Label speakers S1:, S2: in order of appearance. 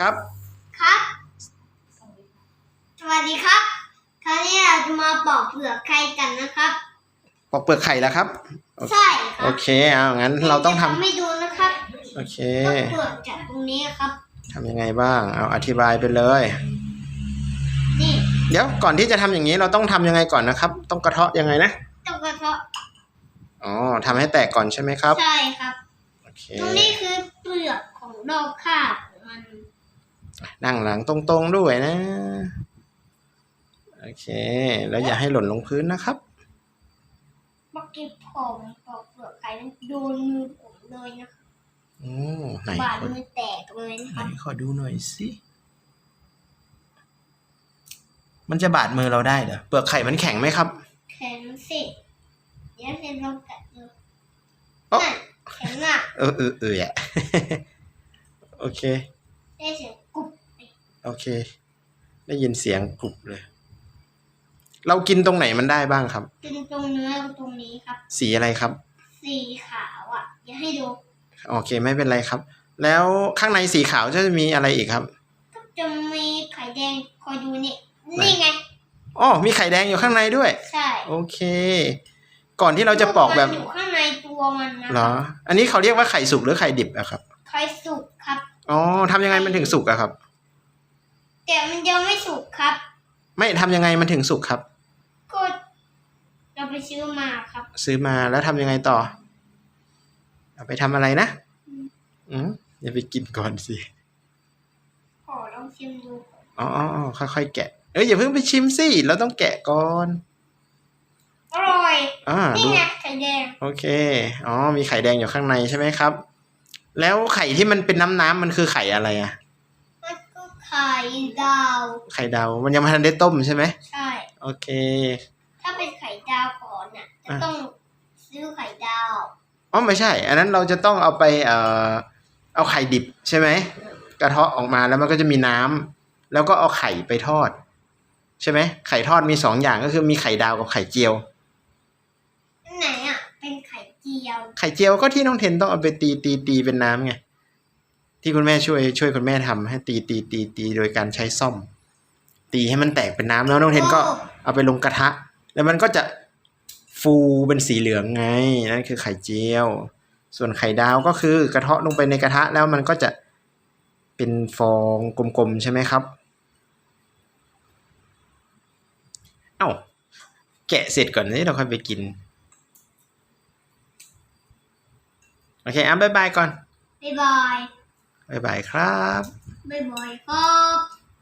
S1: ครับ
S2: ครับ สวัสดีครับคราวนี้เราจะมาปอกเปลือกไข่กันนะครับ
S1: ปอกเปลือกไข่แล้วครับ
S2: ใช่ค
S1: โอ
S2: รับ
S1: เคเอางั้นเราต้องทำ
S2: จะไม่ดูนะครับ
S1: โอเค
S2: ปอกเปลือกจากตรงนี้ครับ
S1: ทำยังไงบ้าง เอาอธิบายไปเลย
S2: นี่
S1: เดี๋ยวก่อนที่จะทำอย่างนี้เราต้องทำยังไงก่อนนะครับ ต้องกระเทาะยังไงนะ
S2: ต้องกระเทาะ
S1: อ๋อทำให้แตกก่อนใช่ไหมครับ
S2: ใช่ครับ
S1: โอเค
S2: ตรงนี้คือเปลือกของดอกข้าวของมัน
S1: นั่งหลังตรงๆด้วยนะ โอเค แล้วอย่าให้หล่นลงพื้นนะครับ
S2: เมื่อกี้ผมปอกเปลือกไข่มันโดนมือผมเลยนะครับ
S1: โอ้ไหน
S2: บาด
S1: ขอ
S2: มือแตกเลยนะ
S1: ไห
S2: คนรับ
S1: ขอดูหน่อยสิมันจะบาดมือเราได้เหรอเปลือกไข่มันแข็งไหมครับ
S2: แข็งสิเดี๋ยวจะลองกัดดู
S1: โอ๊ะ
S2: นั่นแข็งอะ
S1: เออเออเอออะโอเค
S2: ได้เสียงกรุบ
S1: โอเค ได้ยินเสียงกรุบเลย เรากินตรงไหนมันได้บ้างครับ
S2: ตึงตรงเนื้อตรงนี้ครับ
S1: สีอะไรครับ
S2: สีขาวอะ อย่าให้ดู
S1: โอเคไม่เป็นไรครับ แล้วข้างในสีขาวจะมีอะไรอีกครับ
S2: ก็จะมีไข่แดงคอยดูนี่นี่ไง
S1: อ๋อมีไข่แดงอยู่ข้างในด้วย
S2: ใช่
S1: โอเค ก่อนที่เราจะปอกแบบ
S2: มันอยู่ข้างในตัวมันนะ
S1: เหรอ อันนี้เขาเรียกว่าไข่สุกหรือไข่ดิบอะครับ
S2: ไข่สุกครับ
S1: อ๋อทำยังไงมันถึงสุกอะครับ
S2: แต่มันยังไม่สุกครับ
S1: ไม่ทำยังไงมันถึงสุกครับ
S2: ก็เราไปซื้อมาครับ
S1: ซื้อมาแล้วทำยังไงต่อ เอาไปทำอะไรนะ อืมอย่าไปกินก่อนสิ
S2: ขอลองชิมดูก่อน
S1: อ๋ออ๋ออ๋อค่อยๆแกะ เอ้ยอย่าเพิ่งไปชิมสิเราต้องแกะก่อน
S2: อร่อย
S1: อ่า
S2: นี่
S1: ดู
S2: ไงไข่แดง
S1: โอเค อ๋อ มีไข่แดงอยู่ข้างในใช่ไหมครับ แล้วไข่ที่มันเป็นน้ำน้ำๆมันคือไข่อะไรอะ
S2: มันก็ไข่ดาว
S1: ไข่ดาวมันยังไม่ทันได้ต้มใช่ไหม
S2: ใช่
S1: โอเค
S2: ถ้าเป็นไข่ดาวก่อนน่ะจะ
S1: อะ
S2: ต้องซื้อไข่ดาว
S1: อ๋อไม่ใช่ อันนั้นเราจะต้องเอาไปเอ่อเอาไข่ดิบใช่ไหมกระเทาะออกมาแล้วมันก็จะมีน้ำแล้วก็เอาไข่ไปทอด ใช่ไหมไข่ทอดมีสองอย่างก็คือมีไข่ดาวกับไข่เจียว
S2: อันไหนอะเป็นไข่เจียว
S1: ไข่เจียวก็ที่น้องเทนต้องเอาไปตีตีตีเป็นน้ำไง ที่คุณแม่ช่วยช่วยคุณแม่ทำให้ตีตีตีตีโดยการใช้ซ่อม ตีให้มันแตกเป็นน้ำแล้วน้องเทนก็
S2: โอ้
S1: เอาไปลงกระทะ แล้วมันก็จะฟูเป็นสีเหลืองไงนั่นคือไข่เจียว ส่วนไข่ดาวก็คือกระเทาะลงไปในกระทะแล้วมันก็จะเป็นฟองกลมๆใช่ไหมครับ เอ้าแกะเสร็จก่อนนี่เราค่อยไปกิน โอเคอะบ๊ายบายก่อน
S2: บ๊ายบาย
S1: บ๊ายบายครับ
S2: บ๊ายบายครับ